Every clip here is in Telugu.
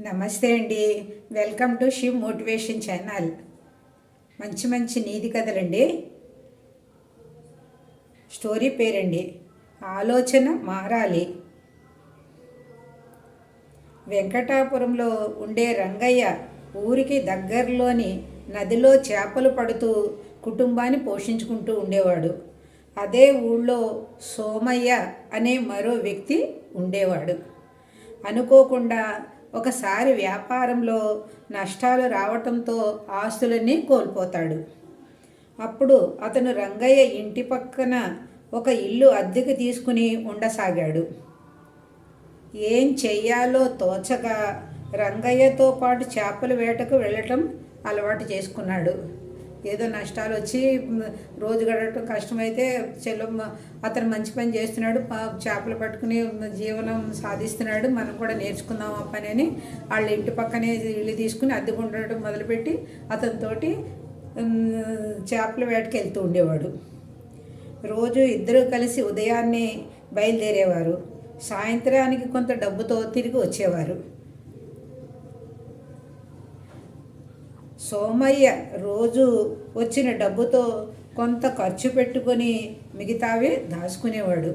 నమస్తే అండి. Welcome to Shiv motivation channel. మంచి మంచి నీతి కథలండి. స్టోరీ పేరండి. ఆలోచన మారాలి. వెంకటాపురంలో ఉండే రంగయ్య ఊరికి దగ్గరలోని నదిలో చేపలు పడుతూ కుటుంబాన్ని పోషించుకుంటూ ఉండేవాడు. అదే ఊళ్ళో సోమయ్య అనే మరో వ్యక్తి ఉండేవాడు. అనుకోకుండా ఒకసారి వ్యాపారంలో నష్టాలు రావటంతో ఆస్తులన్నీ కోల్పోతాడు. అప్పుడు అతను రంగయ్య ఇంటి పక్కన ఒక ఇల్లు అద్దెకు తీసుకుని ఉండసాగాడు. ఏం చెయ్యాలో తోచగా రంగయ్యతో పాటు చేపల వేటకు వెళ్ళటం అలవాటు చేసుకున్నాడు. ఏదో నష్టాలు వచ్చి రోజు గడటం కష్టమైతే చెల్లం అతను మంచి పని చేస్తున్నాడు చేపలు పట్టుకుని జీవనం సాధిస్తున్నాడు మనం కూడా నేర్చుకుందాం ఆ పని అని వాళ్ళ ఇంటి పక్కనే ఇల్లు తీసుకుని అద్దెకు ఉండటం మొదలుపెట్టి అతనితోటి చేపల వేటకి వెళ్తూ ఉండేవాడు. రోజు ఇద్దరు కలిసి ఉదయాన్నే బయలుదేరేవారు. సాయంత్రానికి కొంత డబ్బుతో తిరిగి వచ్చేవారు. సోమయ్య రోజు వచ్చిన డబ్బుతో కొంత ఖర్చు పెట్టుకొని మిగతావే దాచుకునేవాడు.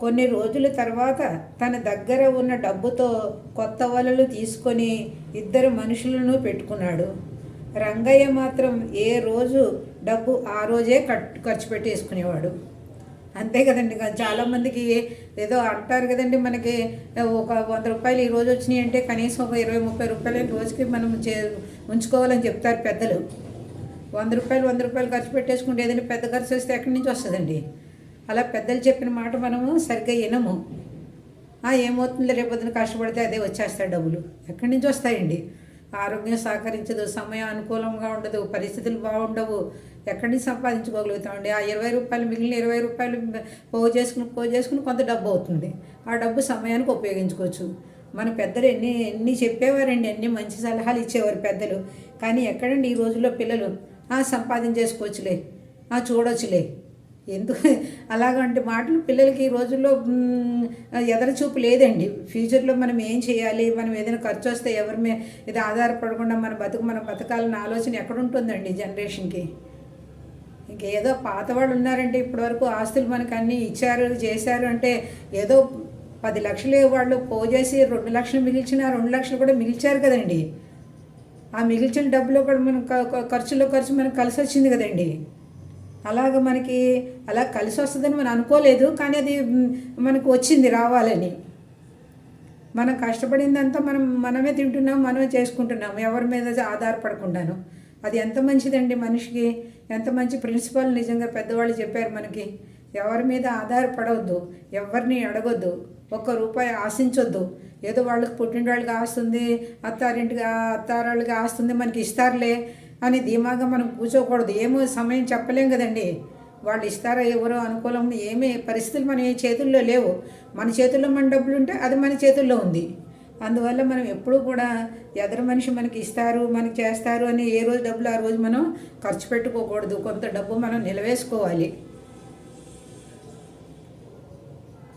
కొన్ని రోజుల తర్వాత తన దగ్గర ఉన్న డబ్బుతో కొత్త వలలు తీసుకొని ఇద్దరు మనుషులను పెట్టుకున్నాడు. రంగయ్య మాత్రం ఏ రోజు డబ్బు ఆ రోజే కట్ ఖర్చు పెట్టేసుకునేవాడు. అంతే కదండి. చాలామందికి ఏదో అంటారు కదండి మనకి ఒక వంద రూపాయలు ఈ రోజు వచ్చినాయి అంటే కనీసం ఒక ఇరవై ముప్పై రూపాయలు రోజుకి మనం చే ఉంచుకోవాలని చెప్తారు పెద్దలు. వంద రూపాయలు వంద రూపాయలు ఖర్చు పెట్టేసుకుంటే ఏదైనా పెద్ద ఖర్చు వస్తే ఎక్కడి నుంచి వస్తుందండి? అలా పెద్దలు చెప్పిన మాట మనము సరిగ్గా వినము. ఏమవుతుంది ఏమవుతుందో రేపొద్దున కష్టపడితే అదే వచ్చేస్తాయి డబ్బులు. ఎక్కడి నుంచి వస్తాయండి? ఆరోగ్యం సహకరించదు సమయం అనుకూలంగా ఉండదు పరిస్థితులు బాగుండవు. ఎక్కడి నుంచి సంపాదించుకోగలుగుతామండి? ఆ ఇరవై రూపాయలు మిగిలిన ఇరవై రూపాయలు పోగు చేసుకుని పోగు చేసుకుని కొంత డబ్బు అవుతుంది. ఆ డబ్బు సమయానికి ఉపయోగించుకోవచ్చు. మన పెద్దలు ఎన్ని ఎన్ని చెప్పేవారండి ఎన్ని మంచి సలహాలు ఇచ్చేవారు పెద్దలు. కానీ ఎక్కడండి ఈ రోజుల్లో పిల్లలు? సంపాదించేసుకోవచ్చులే చూడొచ్చులే. ఎందుకు అలాగంటే మాటలు పిల్లలకి ఈ రోజుల్లో ఎదరచూపు ఎదర చూపు లేదండి. ఫ్యూచర్లో మనం ఏం చేయాలి? మనం ఏదైనా ఖర్చు వస్తే ఎవరి మీద ఇది ఆధారపడకుండా మన బతుకు మన బతకాలన్న ఆలోచన ఎక్కడుంటుందండి జనరేషన్కి? ఇంకేదో పాతవాళ్ళు ఉన్నారంటే ఇప్పటివరకు ఆస్తులు మనకు అన్నీ ఇచ్చారు చేశారు అంటే ఏదో పది లక్షలు వాళ్ళు పోజేసి రెండు లక్షలు మిగిల్చిన రెండు లక్షలు కూడా మిగిల్చారు కదండి. ఆ మిగిల్చిన డబ్బులో కూడా మనం ఖర్చులో ఖర్చు మనకు కలిసి వచ్చింది కదండి. అలాగ మనకి అలా కలిసి వస్తుందని మనం అనుకోలేదు కానీ అది మనకు వచ్చింది రావాలని. మనం కష్టపడిందంతా మనం మనమే తింటున్నాం మనమే చేసుకుంటున్నాం ఎవరి మీద ఆధారపడకుండాను. అది ఎంత మంచిదండి మనిషికి ఎంత మంచి ప్రిన్సిపల్ నిజంగా పెద్దవాళ్ళు చెప్పారు మనకి. ఎవరి మీద ఆధారపడవద్దు ఎవరిని అడగొద్దు ఒక్క రూపాయి ఆశించొద్దు. ఏదో వాళ్ళకి పుట్టినవాళ్ళకి ఆస్తుంది అత్తారింటికి అత్తారాళ్ళకి ఆస్తుంది మనకి ఇస్తారులే. అని ధీమాగా మనం కూర్చోకూడదు. ఏమో సమయం చెప్పలేం కదండి. వాళ్ళు ఇస్తారా ఎవరో అనుకూలం ఏమే పరిస్థితులు మన చేతుల్లో లేవు. మన చేతుల్లో మన డబ్బులు ఉంటే అది మన చేతుల్లో ఉంది. అందువల్ల మనం ఎప్పుడూ కూడా ఎదరు మనిషి మనకి ఇస్తారు మనకి చేస్తారు అని ఏ రోజు డబ్బులు ఆ రోజు మనం ఖర్చు పెట్టుకోకూడదు. కొంత డబ్బు మనం నిలవేసుకోవాలి.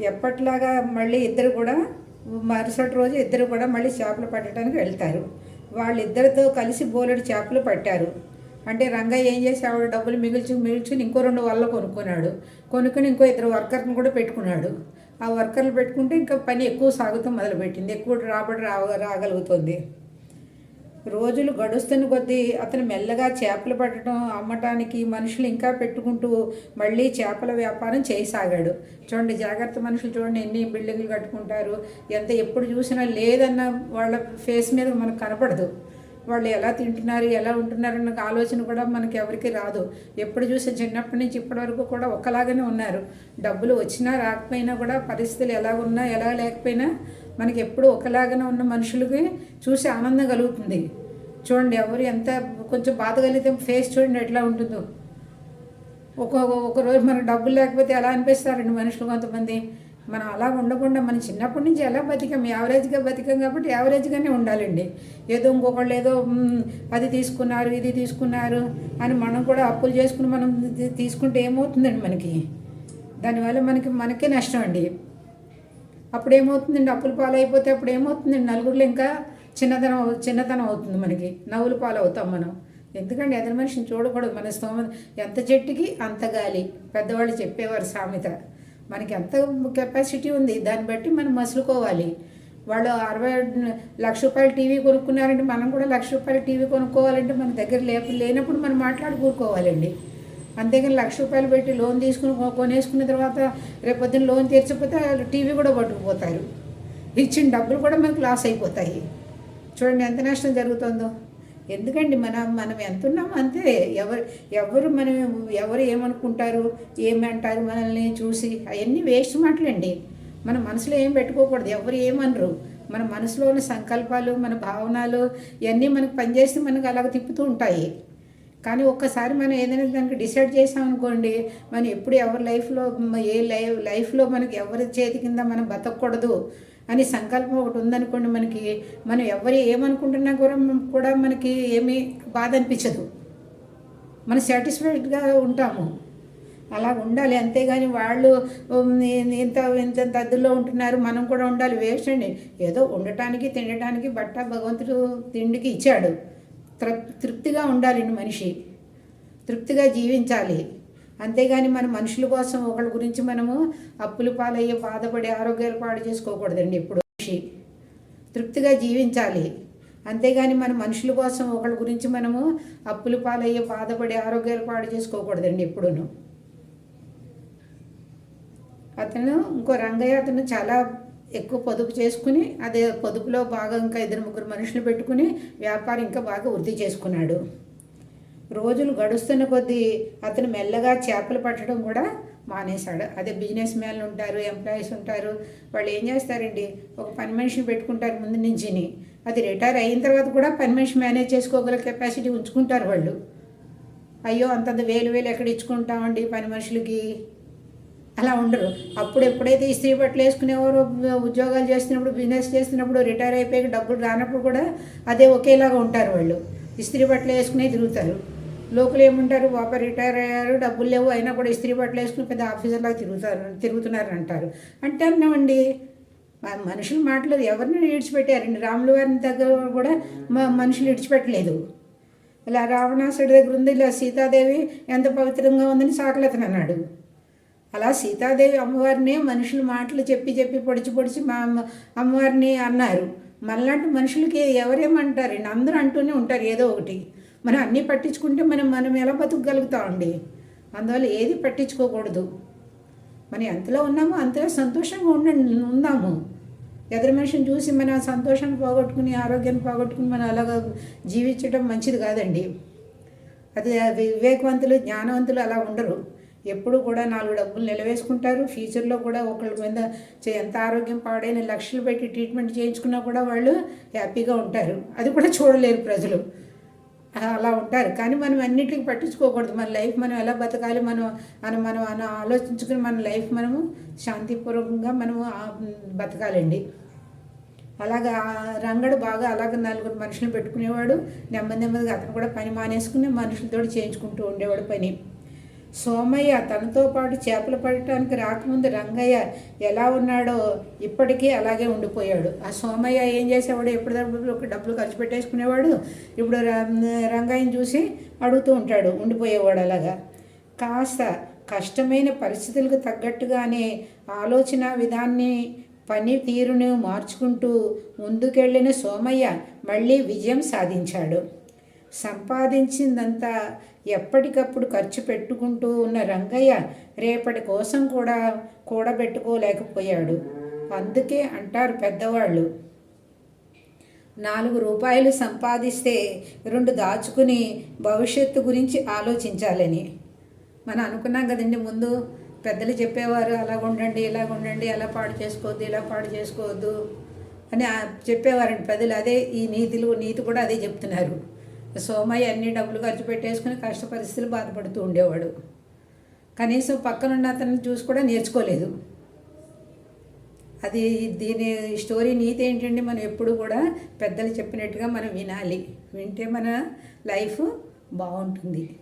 ఎప్పట్లాగా మళ్ళీ ఇద్దరు కూడా మరుసటి రోజు ఇద్దరు కూడా మళ్ళీ చేపలు పట్టడానికి వెళ్తారు. వాళ్ళిద్దరితో కలిసి బోలెడు చేపలు పట్టారు. అంటే రంగయ్య ఏం చేసి ఆవిడ డబ్బులు మిగిల్చు మిగిల్చుని ఇంకో రెండు వల్ల కొనుక్కున్నాడు. కొనుక్కుని ఇంకో ఇద్దరు వర్కర్ని కూడా పెట్టుకున్నాడు. ఆ వర్కర్లు పెట్టుకుంటే ఇంకా పని ఎక్కువ సాగుతూ మొదలుపెట్టింది. ఎక్కువ రాబడి రా రాగలుగుతుంది. రోజులు గడుస్తున్న కొద్దీ అతను మెల్లగా చేపలు పట్టడం అమ్మటానికి మనుషులు ఇంకా పెట్టుకుంటూ మళ్ళీ చేపల వ్యాపారం చేయసాగాడు. చూడండి జాగ్రత్త మనుషులు చూడండి ఎన్ని బిల్డింగ్లు కట్టుకుంటారు ఎంత ఎప్పుడు చూసినా లేదన్న వాళ్ళ ఫేస్ మీద మనకు కనపడదు. వాళ్ళు ఎలా తింటున్నారు ఎలా ఉంటున్నారు అన్న ఆలోచన కూడా మనకి ఎవరికి రాదు. ఎప్పుడు చూసి చిన్నప్పటి నుంచి ఇప్పటి వరకు కూడా ఒకలాగానే ఉన్నారు. డబ్బులు వచ్చినా రాకపోయినా కూడా పరిస్థితులు ఎలా ఉన్నా ఎలా లేకపోయినా మనకి ఎప్పుడు ఒకలాగానే ఉన్న మనుషులకి చూసి ఆనందం కలుగుతుంది. చూడండి ఎవరు ఎంత కొంచెం బాధ కలిగితే ఫేస్ చూడండి ఎట్లా ఉంటుందో. ఒక ఒక రోజు మనకు డబ్బులు లేకపోతే ఎలా అనిపిస్తారండి మనుషులు కొంతమంది? మనం అలా ఉండకుండా మనం చిన్నప్పటి నుంచి ఎలా బతికాం? యావరేజ్గా బతికాం కాబట్టి యావరేజ్గానే ఉండాలండి. ఏదో ఇంకొకళ్ళు ఏదో అది తీసుకున్నారు ఇది తీసుకున్నారు అని మనం కూడా అప్పులు చేసుకుని మనం తీసుకుంటే ఏమవుతుందండి మనకి? దానివల్ల మనకి మనకే నష్టం అండి. అప్పుడు ఏమవుతుందండి అప్పుల పాలైపోతే అప్పుడు ఏమవుతుందండి నలుగురిలో ఇంకా చిన్నతనం చిన్నతనం అవుతుంది మనకి. నవ్వుల పాలు అవుతాం మనం. ఎందుకంటే ఎదరి మనిషిని చూడకూడదు. మన స్తోమ ఎంత చెట్టుకి అంత గాలి. పెద్దవాళ్ళు చెప్పేవారు సామెత. మనకి ఎంత కెపాసిటీ ఉంది? దాన్ని బట్టి మనం మసులుకోవాలి. వాళ్ళు అరవై లక్ష రూపాయలు టీవీ కొనుక్కున్నారంటే మనం కూడా లక్ష రూపాయలు టీవీ కొనుక్కోవాలంటే మన దగ్గర లేపు లేనప్పుడు మనం మాట్లాడుకోవాలండి అంతేగాని లక్ష రూపాయలు పెట్టి లోన్ తీసుకుని కొనేసుకున్న తర్వాత రేపొద్దున లోన్ తీర్చకపోతే వాళ్ళు టీవీ కూడా పట్టుకుపోతారు. ఇచ్చిన డబ్బులు కూడా మనకు లాస్ అయిపోతాయి. చూడండి ఎంత నష్టం జరుగుతుందో. ఎందుకండి మనం మనం ఎంత ఉన్నామో అంతే. ఎవరు ఎవరు మనం ఎవరు ఏమనుకుంటారు ఏమంటారు మనల్ని చూసి అవన్నీ వేస్ట్ మాటలండి. మన మనసులో ఏం పెట్టుకోకూడదు. ఎవరు ఏమనరు. మన మనసులోని సంకల్పాలు మన భావనలు ఇవన్నీ మనకు పనిచేస్తే మనకు అలాగ తిప్పుతూ ఉంటాయి. కానీ ఒక్కసారి మనం ఏదైనా దానికి డిసైడ్ చేసామనుకోండి మనం ఎప్పుడు ఎవరి లైఫ్లో ఏ లైఫ్ లైఫ్లో మనకి ఎవరి చేతి కింద మనం బతకూడదు అని సంకల్పం ఒకటి ఉందనుకోండి మనకి మనం ఎవరు ఏమనుకుంటున్నా కూడా కూడా మనకి ఏమీ బాధ అనిపించదు. మనం సాటిస్ఫైడ్గా ఉంటాము. అలా ఉండాలి. అంతేగాని వాళ్ళు ఇంత ఇంత దద్దుల్లో ఉంటున్నారు మనం కూడా ఉండాలి. వేస్ట్ అండి. ఏదో ఉండటానికి తినడానికి బట్ట భగవంతుడు తిండికి ఇచ్చాడు. తృప్తిగా ఉండాలండి మనిషి. తృప్తిగా జీవించాలి. అంతేగాని మన మనుషుల కోసం ఒకళ్ళ గురించి మనము అప్పులు పాలయ్యి బాధపడి ఆరోగ్యాలు పాడు చేసుకోకూడదండి ఇప్పుడు మనిషి తృప్తిగా జీవించాలి. అంతేగాని మన మనుషుల కోసం ఒకళ్ళ గురించి మనము అప్పులు పాలయ్యి బాధపడి ఆరోగ్యాలు పాడు చేసుకోకూడదండి ఇప్పుడును అతను ఇంకో రంగయ్య అతను చాలా ఎక్కువ పొదుపు చేసుకుని అదే పొదుపులో బాగా ఇంకా ఇద్దరు ముగ్గురు మనుషులు పెట్టుకుని వ్యాపారం ఇంకా బాగా వృద్ధి చేసుకున్నాడు. రోజులు గడుస్తున్న కొద్దీ అతను మెల్లగా చేపలు పట్టడం కూడా మానేశాడు. అదే బిజినెస్ మ్యాన్లు ఉంటారు ఎంప్లాయీస్ ఉంటారు వాళ్ళు ఏం చేస్తారండి? ఒక పని మనిషిని పెట్టుకుంటారు ముందు నుంచిని. అది రిటైర్ అయిన తర్వాత కూడా పని మనిషి మేనేజ్ చేసుకోగల కెపాసిటీ ఉంచుకుంటారు వాళ్ళు. అయ్యో అంతంత వేలు వేలు ఎక్కడ ఇచ్చుకుంటామండి పని మనుషులకి? అలా ఉండరు. అప్పుడు ఎప్పుడైతే ఇస్త్రీ బట్టలు వేసుకునేవారు ఉద్యోగాలు చేస్తున్నప్పుడు బిజినెస్ చేస్తున్నప్పుడు రిటైర్ అయిపోయి డబ్బులు రానప్పుడు కూడా అదే ఒకేలాగా ఉంటారు వాళ్ళు. ఇస్త్రీ బట్టలు వేసుకునే తిరుగుతారు. లోకల్ ఏముంటారు? పాప రిటైర్ అయ్యారు డబ్బులు లేవు అయినా కూడా ఇస్త్రీ బట్టలు వేసుకుని పెద్ద ఆఫీసర్లాగా తిరుగుతారు తిరుగుతున్నారు అంటారు అంటే అన్నామండి మనుషులు మాట్లాడదు ఎవరిని ఇడిచిపెట్టారండి రాములు వారిని దగ్గర కూడా మనుషులు ఇడిచిపెట్టలేదు ఇలా రావణాసుడి దగ్గర ఉంది ఇలా సీతాదేవి ఎంత పవిత్రంగా ఉందని సాకలతను అన్నాడు అలా సీతాదేవి అమ్మవారిని మనుషులు మాటలు చెప్పి చెప్పి పొడిచి పొడిచి మా అమ్మ అమ్మవారిని అన్నారు. మనలాంటి మనుషులకి ఎవరేమంటారండి అందరూ అంటూనే ఉంటారు ఏదో ఒకటి. మనం అన్నీ పట్టించుకుంటే మనం మనం ఎలా బతుకగలుగుతామండి? అందువల్ల ఏది పట్టించుకోకూడదు. మనం ఎంతలో ఉన్నామో అంతలో సంతోషంగా ఉండండి ఉందాము. ఎదురు మనిషిని చూసి మన సంతోషాన్ని పోగొట్టుకుని ఆరోగ్యాన్ని పోగొట్టుకుని మనం అలాగా జీవించడం మంచిది కాదండి. అది అది వివేకవంతులు జ్ఞానవంతులు అలా ఉండరు. ఎప్పుడు కూడా నాలుగు డబ్బులు నిలవేసుకుంటారు. ఫ్యూచర్లో కూడా ఒకళ్ళ మీద చే- ఎంత ఆరోగ్యం పాడైన లక్షలు పెట్టి ట్రీట్మెంట్ చేయించుకున్నా కూడా వాళ్ళు హ్యాపీగా ఉంటారు. అది కూడా చూడలేరు ప్రజలు. అలా ఉంటారు. కానీ మనం అన్నిటికీ పట్టించుకోకూడదు. మన లైఫ్ మనం ఎలా బతకాలి మనం మనం మనం మనం ఆలోచించుకుని మన లైఫ్ మనము శాంతిపూర్వకంగా మనము బతకాలండి. అలాగా రంగడు బాగా అలాగ నలుగురు మనుషులు పెట్టుకునేవాడు. నెమ్మది నెమ్మదిగా అతను కూడా పని మానేసుకుని మనుషులతో చేయించుకుంటూ ఉండేవాడు పని. సోమయ్య తనతో పాటు చేపలు పడటానికి రాకముందు రంగయ్య ఎలా ఉన్నాడో ఇప్పటికీ అలాగే ఉండిపోయాడు. ఆ సోమయ్య ఏం చేసేవాడు? ఎప్పుడు ఒక డబ్బులు ఖర్చు పెట్టేసుకునేవాడు? ఇప్పుడు రంగయ్యని చూసి అడుగుతూ ఉంటాడు ఉండిపోయేవాడు అలాగా. కాస్త కష్టమైన పరిస్థితులకు తగ్గట్టుగానే ఆలోచన విధాన్ని పని తీరును మార్చుకుంటూ ముందుకెళ్ళిన సోమయ్య మళ్ళీ విజయం సాధించాడు. సంపాదించిందంతా ఎప్పటికప్పుడు ఖర్చు పెట్టుకుంటూ ఉన్న రంగయ్య రేపటి కోసం కూడా కూడబెట్టుకోలేకపోయాడు. అందుకే అంటారు పెద్దవాళ్ళు. నాలుగు రూపాయలు సంపాదిస్తే రెండు దాచుకుని భవిష్యత్తు గురించి ఆలోచించాలని. మనం అనుకున్నాం కదండి ముందు పెద్దలు చెప్పేవారు అలాగ ఉండండి ఇలాగ ఉండండి అలా పాడు చేసుకోవద్దు ఇలా పాడు చేసుకోవద్దు అని చెప్పేవారండి పెద్దలు. అదే ఈ నీతిలో నీతి కూడా అదే చెప్తున్నారు. సోమయ్య అన్ని డబ్బులు ఖర్చు పెట్టేసుకుని కష్ట పరిస్థితులు బాధపడుతూ ఉండేవాడు. కనీసం పక్కనున్న అతన్ని చూసి కూడా నేర్చుకోలేదు. అది దీని స్టోరీ నీతి ఏంటంటే మనం ఎప్పుడు కూడా పెద్దలు చెప్పినట్టుగా మనం వినాలి. వింటే మన లైఫ్ బాగుంటుంది.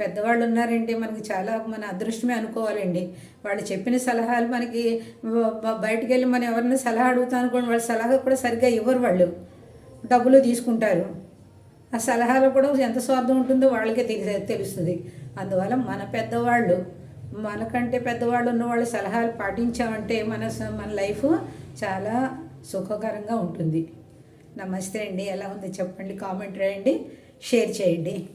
పెద్దవాళ్ళు ఉన్నారంటే మనకి చాలా మన అదృష్టమే అనుకోవాలండి. వాళ్ళు చెప్పిన సలహాలు మనకి బయటకు వెళ్ళి మనం ఎవరిని సలహా అడుగుతాం అనుకోండి వాళ్ళ సలహా కూడా సరిగ్గా ఇవ్వరు వాళ్ళు. డబ్బులు తీసుకుంటారు. ఆ సలహాలు కూడా ఎంత స్వార్థం ఉంటుందో వాళ్ళకే తెలిసే తెలుస్తుంది. అందువల్ల మన పెద్దవాళ్ళు మనకంటే పెద్దవాళ్ళు ఉన్న వాళ్ళ సలహాలు పాటించామంటే మన మన లైఫ్ చాలా సుఖకరంగా ఉంటుంది. నమస్తే అండి. ఎలా ఉంది చెప్పండి. కామెంట్ రాయండి. షేర్ చేయండి.